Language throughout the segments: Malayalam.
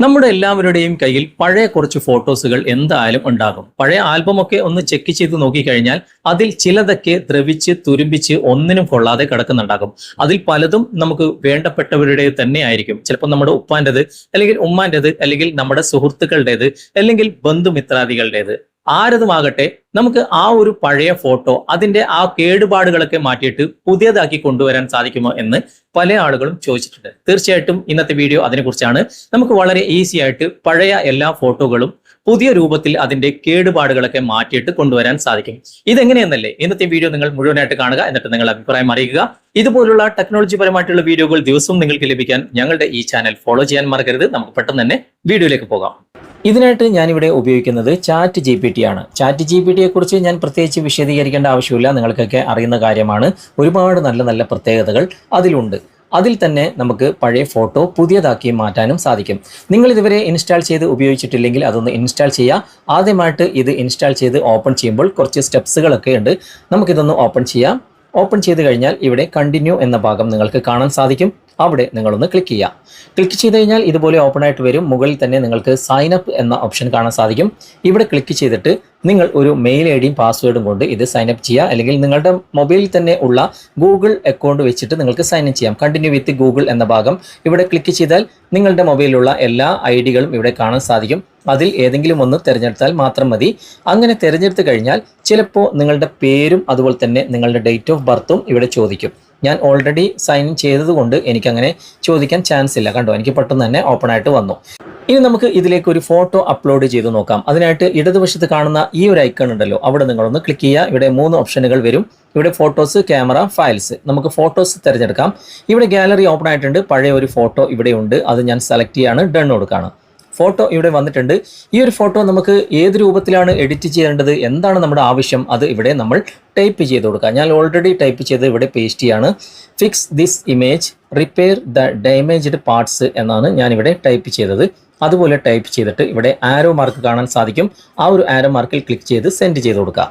നമ്മുടെ എല്ലാവരുടെയും കയ്യിൽ പഴയ കുറച്ച് ഫോട്ടോസുകൾ എന്തായാലും ഉണ്ടാകും. പഴയ ആൽബമൊക്കെ ഒന്ന് ചെക്ക് ചെയ്ത് നോക്കിക്കഴിഞ്ഞാൽ അതിൽ ചിലതൊക്കെ ദ്രവിച്ച് തുരുമ്പിച്ച് ഒന്നിനും കൊള്ളാതെ കിടക്കുന്നുണ്ടാകും. അതിൽ പലതും നമുക്ക് വേണ്ടപ്പെട്ടവരുടെ തന്നെ ആയിരിക്കും. ചിലപ്പോൾ നമ്മുടെ ഉപ്പാന്റെത് അല്ലെങ്കിൽ ഉമ്മാന്റെത് അല്ലെങ്കിൽ നമ്മുടെ സുഹൃത്തുക്കളുടേത് അല്ലെങ്കിൽ ബന്ധുമിത്രാദികളുടേത്. ആരതുമാകട്ടെ നമുക്ക് ആ ഒരു പഴയ ഫോട്ടോ അതിന്റെ ആ കേടുപാടുകളൊക്കെ മാറ്റിയിട്ട് പുതിയതാക്കി കൊണ്ടുവരാൻ സാധിക്കുമോ എന്ന് പല ആളുകളും ചോദിച്ചിട്ടുണ്ട്. തീർച്ചയായിട്ടും ഇന്നത്തെ വീഡിയോ അതിനെക്കുറിച്ചാണ്. നമുക്ക് വളരെ ഈസി ആയിട്ട് പഴയ എല്ലാ ഫോട്ടോകളും പുതിയ രൂപത്തിൽ അതിന്റെ കേടുപാടുകളൊക്കെ മാറ്റിയിട്ട് കൊണ്ടുവരാൻ സാധിക്കും. ഇതെങ്ങനെയെന്നല്ലേ? ഇന്നത്തെ വീഡിയോ നിങ്ങൾ മുഴുവനായിട്ട് കാണുക. എന്നിട്ട് നിങ്ങൾ അഭിപ്രായം അറിയിക്കുക. ഇതുപോലുള്ള ടെക്നോളജി പരമായിട്ടുള്ള വീഡിയോകൾ ദിവസവും നിങ്ങൾക്ക് ലഭിക്കാൻ ഞങ്ങളുടെ ഈ ചാനൽ ഫോളോ ചെയ്യാൻ മറക്കരുത്. നമുക്ക് പെട്ടെന്ന് തന്നെ വീഡിയോയിലേക്ക് പോകാം. ഇതിനായിട്ട് ഞാനിവിടെ ഉപയോഗിക്കുന്നത് ചാറ്റ് ജി പി ടി ആണ്. ചാറ്റ് ജി പി ടിയെ കുറിച്ച് ഞാൻ പ്രത്യേകിച്ച് വിശദീകരിക്കേണ്ട ആവശ്യമില്ല. നിങ്ങൾക്കൊക്കെ അറിയുന്ന കാര്യമാണ്. ഒരുപാട് നല്ല നല്ല പ്രത്യേകതകൾ അതിലുണ്ട്. അതിൽ തന്നെ നമുക്ക് പഴയ ഫോട്ടോ പുതിയതാക്കി മാറ്റാനും സാധിക്കും. നിങ്ങൾ ഇതുവരെ ഇൻസ്റ്റാൾ ചെയ്ത് ഉപയോഗിച്ചിട്ടില്ലെങ്കിൽ അതൊന്ന് ഇൻസ്റ്റാൾ ചെയ്യുക. ആദ്യമായിട്ട് ഇത് ഇൻസ്റ്റാൾ ചെയ്ത് ഓപ്പൺ ചെയ്യുമ്പോൾ കുറച്ച് സ്റ്റെപ്സുകളൊക്കെ ഉണ്ട്. നമുക്കിതൊന്ന് ഓപ്പൺ ചെയ്യാം. ഓപ്പൺ ചെയ്ത് കഴിഞ്ഞാൽ ഇവിടെ കണ്ടിന്യൂ എന്ന ഭാഗം നിങ്ങൾക്ക് കാണാൻ സാധിക്കും. അവിടെ നിങ്ങളൊന്ന് ക്ലിക്ക് ചെയ്യുക. ക്ലിക്ക് ചെയ്ത് കഴിഞ്ഞാൽ ഇതുപോലെ ഓപ്പൺ ആയിട്ട് വരും. മുകളിൽ തന്നെ നിങ്ങൾക്ക് സൈൻ അപ്പ് എന്ന ഓപ്ഷൻ കാണാൻ സാധിക്കും. ഇവിടെ ക്ലിക്ക് ചെയ്തിട്ട് നിങ്ങൾ ഒരു മെയിൽ ഐ ഡിയും പാസ്വേഡും കൊണ്ട് ഇത് സൈൻ അപ്പ് ചെയ്യുക. അല്ലെങ്കിൽ നിങ്ങളുടെ മൊബൈലിൽ തന്നെ ഉള്ള ഗൂഗിൾ അക്കൗണ്ട് വെച്ചിട്ട് നിങ്ങൾക്ക് സൈൻ ഇൻ ചെയ്യാം. കണ്ടിന്യൂ വിത്ത് ഗൂഗിൾ എന്ന ഭാഗം. ഇവിടെ ക്ലിക്ക് ചെയ്താൽ നിങ്ങളുടെ മൊബൈലിലുള്ള എല്ലാ ഐ ഡികളും ഇവിടെ കാണാൻ സാധിക്കും. അതിൽ ഏതെങ്കിലും ഒന്ന് തിരഞ്ഞെടുത്താൽ മാത്രം മതി. അങ്ങനെ തിരഞ്ഞെടുത്ത് കഴിഞ്ഞാൽ ചിലപ്പോൾ നിങ്ങളുടെ പേരും അതുപോലെ തന്നെ നിങ്ങളുടെ ഡേറ്റ് ഓഫ് ബർത്തും ഇവിടെ ചോദിക്കും. ഞാൻ ഓൾറെഡി സൈൻ ഇൻ ചെയ്തതുകൊണ്ട് എനിക്കങ്ങനെ ചോദിക്കാൻ ചാൻസ് ഇല്ല. കണ്ടോ? എനിക്ക് പെട്ടെന്ന് തന്നെ ഓപ്പൺ ആയിട്ട് വന്നു. ഇനി നമുക്ക് ഇതിലേക്ക് ഒരു ഫോട്ടോ അപ്ലോഡ് ചെയ്ത് നോക്കാം. അതിനായിട്ട് ഇടതുവശത്ത് കാണുന്ന ഈ ഒരു ഐക്കൺ ഉണ്ടല്ലോ. അവിടെ നിങ്ങളൊന്ന് ക്ലിക്ക് ചെയ്യുക. ഇവിടെ മൂന്ന് ഓപ്ഷനുകൾ വരും. ഇവിടെ ഫോട്ടോസ് ക്യാമറ ഫയൽസ് നമുക്ക് ഫോട്ടോസ് തിരഞ്ഞെടുക്കാം. ഇവിടെ ഗാലറി ഓപ്പൺ ആയിട്ടുണ്ട്. പഴയ ഒരു ഫോട്ടോ ഇവിടെ ഉണ്ട്. അത് ഞാൻ സെലക്ട് ചെയ്യാണ്. ഡൺ കൊടുക്കുകയാണ്. ഫോട്ടോ ഇവിടെ വന്നിട്ടുണ്ട്. ഈ ഒരു ഫോട്ടോ നമുക്ക് ഏത് രൂപത്തിലാണ് എഡിറ്റ് ചെയ്യേണ്ടത്? എന്താണ് നമ്മുടെ ആവശ്യം? അത് ഇവിടെ നമ്മൾ ടൈപ്പ് ചെയ്ത് കൊടുക്കുക ഞാൻ ഓൾറെഡി ടൈപ്പ് ചെയ്ത് ഇവിടെ പേസ്റ്റ് ചെയ്യാണ്. Fix this image repair the damaged parts എന്നാണ് ഞാനിവിടെ ടൈപ്പ് ചെയ്തത്. അതുപോലെ ടൈപ്പ് ചെയ്തിട്ട് ഇവിടെ ആരോ മാർക്ക് കാണാൻ സാധിക്കും. ആ ഒരു ആരോ മാർക്കിൽ ക്ലിക്ക് ചെയ്ത് സെൻഡ് ചെയ്ത് കൊടുക്കുക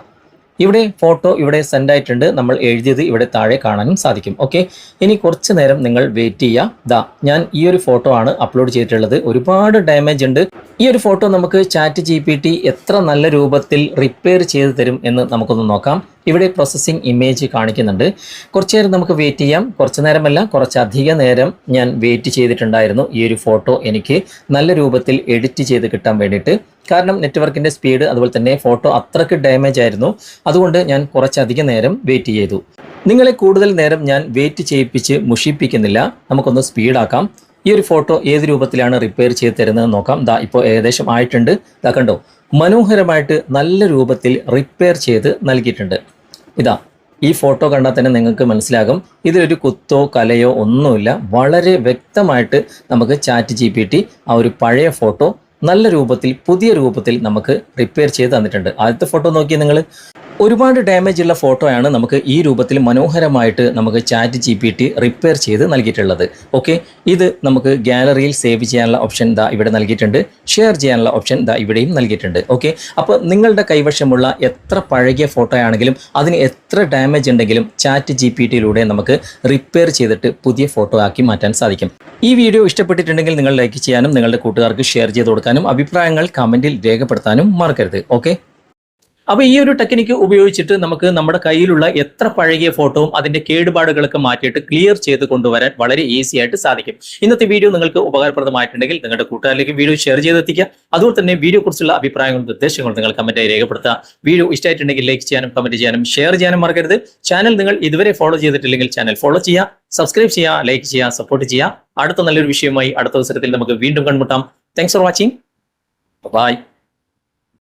ഇവിടെ ഫോട്ടോ ഇവിടെ സെൻഡ് ആയിട്ടുണ്ട്. നമ്മൾ എഴുതിയത് ഇവിടെ താഴെ കാണാനും സാധിക്കും. ഓക്കെ ഇനി കുറച്ച് നേരം നിങ്ങൾ വെയിറ്റ് ചെയ്യുക. ദാ ഞാൻ ഈ ഒരു ഫോട്ടോ ആണ് അപ്ലോഡ് ചെയ്തിട്ടുള്ളത്. ഒരുപാട് ഡാമേജ് ഉണ്ട്. ഈ ഒരു ഫോട്ടോ നമുക്ക് ചാറ്റ് ജി പി ടി എത്ര നല്ല രൂപത്തിൽ റിപ്പയർ ചെയ്ത് തരും എന്ന് നമുക്കൊന്ന് നോക്കാം. ഇവിടെ പ്രോസസ്സിംഗ് ഇമേജ് കാണിക്കുന്നുണ്ട്. കുറച്ച് നേരം നമുക്ക് വെയിറ്റ് ചെയ്യാം. കുറച്ച് നേരമല്ല കുറച്ചധിക നേരം ഞാൻ വെയിറ്റ് ചെയ്തിട്ടുണ്ടായിരുന്നു ഈ ഒരു ഫോട്ടോ എനിക്ക് നല്ല രൂപത്തിൽ എഡിറ്റ് ചെയ്ത് കിട്ടാൻ വേണ്ടിയിട്ട്. കാരണം നെറ്റ്വർക്കിന്റെ സ്പീഡ് അതുപോലെ തന്നെ ഫോട്ടോ അത്രയ്ക്ക് ഡാമേജ് ആയിരുന്നു. അതുകൊണ്ട് ഞാൻ കുറച്ചധികം നേരം വെയിറ്റ് ചെയ്തു. നിങ്ങളെ കൂടുതൽ നേരം ഞാൻ വെയിറ്റ് ചെയ്യിപ്പിച്ച് മുഷിപ്പിക്കുന്നില്ല. നമുക്കൊന്ന് സ്പീഡാക്കാം ഈ ഒരു ഫോട്ടോ ഏത് രൂപത്തിലാണ് റിപ്പയർ ചെയ്ത് തരുന്നത് നോക്കാം. ദാ ഇപ്പോൾ ഏകദേശം ആയിട്ടുണ്ട്. ഇതാ കണ്ടോ മനോഹരമായിട്ട് നല്ല രൂപത്തിൽ റിപ്പയർ ചെയ്ത് നൽകിയിട്ടുണ്ട്. ഇതാ ഈ ഫോട്ടോ കണ്ടാൽ തന്നെ നിങ്ങൾക്ക് മനസ്സിലാകും. ഇതിലൊരു കുത്തോ കലയോ ഒന്നുമില്ല. വളരെ വ്യക്തമായിട്ട് നമുക്ക് ചാറ്റ് ജി പി ടി ആ ഒരു പഴയ ഫോട്ടോ നല്ല രൂപത്തിൽ പുതിയ രൂപത്തിൽ നമുക്ക് റിപ്പയർ ചെയ്ത് തന്നിട്ടുണ്ട്. ആദ്യത്തെ ഫോട്ടോ നോക്കിയാൽ നിങ്ങൾ. ഒരുപാട് ഡാമേജ് ഉള്ള ഫോട്ടോയാണ് നമുക്ക് ഈ രൂപത്തിൽ മനോഹരമായിട്ട് നമുക്ക് chat G P T repair ചെയ്ത് നൽകിയിട്ടുള്ളത്. ഓക്കെ ഇത് നമുക്ക് ഗാലറിയിൽ സേവ് ചെയ്യാനുള്ള ഓപ്ഷൻ ദാ ഇവിടെ നൽകിയിട്ടുണ്ട്. ഷെയർ ചെയ്യാനുള്ള ഓപ്ഷൻ ദാ ഇവിടെയും നൽകിയിട്ടുണ്ട്. ഓക്കെ അപ്പോൾ നിങ്ങളുടെ കൈവശമുള്ള എത്ര പഴകിയ ഫോട്ടോ ആണെങ്കിലും അതിന് എത്ര ഡാമേജ് ഉണ്ടെങ്കിലും ചാറ്റ് ജി പി ടിയിലൂടെ നമുക്ക് റിപ്പയർ ചെയ്തിട്ട് പുതിയ ഫോട്ടോ ആക്കി മാറ്റാൻ സാധിക്കും. ഈ വീഡിയോ ഇഷ്ടപ്പെട്ടിട്ടുണ്ടെങ്കിൽ നിങ്ങൾ ലൈക്ക് ചെയ്യാനും നിങ്ങളുടെ കൂട്ടുകാർക്ക് ഷെയർ ചെയ്ത് കൊടുക്കാനും അഭിപ്രായങ്ങൾ കമന്റിൽ രേഖപ്പെടുത്താനും മറക്കരുത്. ഓക്കെ അപ്പൊ ഈ ഒരു ടെക്നിക്ക് ഉപയോഗിച്ചിട്ട് നമുക്ക് നമ്മുടെ കയ്യിലുള്ള എത്ര പഴകിയ ഫോട്ടോവും അതിന്റെ കേടുപാടുകളൊക്കെ മാറ്റിയിട്ട് ക്ലിയർ ചെയ്ത് കൊണ്ടുവരാൻ വളരെ ഈസി ആയിട്ട് സാധിക്കും. ഇന്നത്തെ വീഡിയോ നിങ്ങൾക്ക് ഉപകാരപ്രദമായിട്ടുണ്ടെങ്കിൽ നിങ്ങളുടെ കൂട്ടുകാരിലേക്ക് വീഡിയോ ഷെയർ ചെയ്തെത്തിക്കുക. അതുപോലെ തന്നെ വീഡിയോ കുറിച്ചുള്ള അഭിപ്രായങ്ങളും നിർദ്ദേശങ്ങളും നിങ്ങൾ കമന്റായി രേഖപ്പെടുത്തുക. വീഡിയോ ഇഷ്ടമായിട്ടുണ്ടെങ്കിൽ ലൈക്ക് ചെയ്യാനും കമന്റ് ചെയ്യാനും ഷെയർ ചെയ്യാനും മറക്കരുത്. ചാനൽ നിങ്ങൾ ഇതുവരെ ഫോളോ ചെയ്തിട്ടില്ലെങ്കിൽ ചാനൽ ഫോളോ ചെയ്യുക. സബ്സ്ക്രൈബ് ചെയ്യുക ലൈക്ക് ചെയ്യുക സപ്പോർട്ട് ചെയ്യുക. അടുത്ത നല്ലൊരു വിഷയമായി അടുത്ത അവസരത്തിൽ നമുക്ക് വീണ്ടും കണ്ടുമുട്ടാം. Thanks for watching bye